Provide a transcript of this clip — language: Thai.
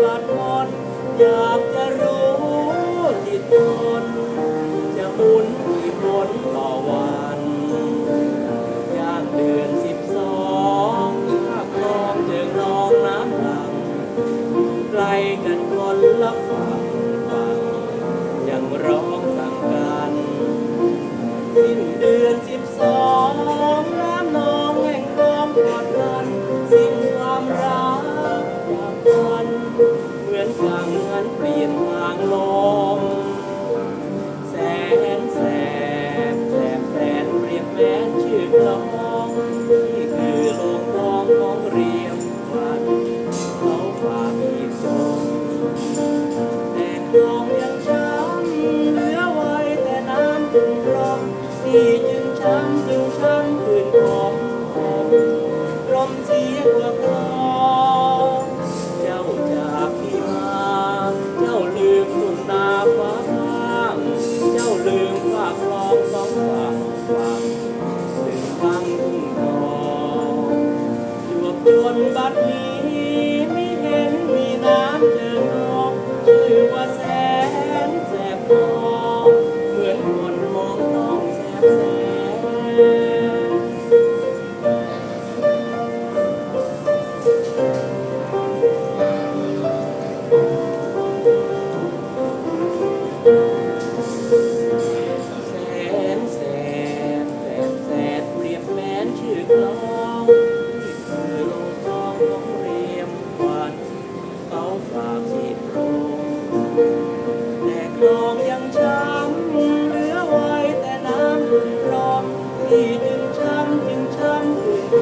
บัดมนอยากจะรู้จิตตนจะหมุนกี่หนต่อวันย่างเดือนสิบสองข้าคลองเจอน้องน้ำหลังไกลกันคนละฝั่ง ลม แสนแสบแสบแสนเปรียบแม้นชื่อกลองนี่คือโลกทองของเรียมวันเขาฝากอีกจมแต่คลองยังช้ำเหลือไว้แต่น้ำถึงกรองนี่จึงช้ำจึงช้ำคืนของ วนบัดนี้ ที่จริงจังจริงจั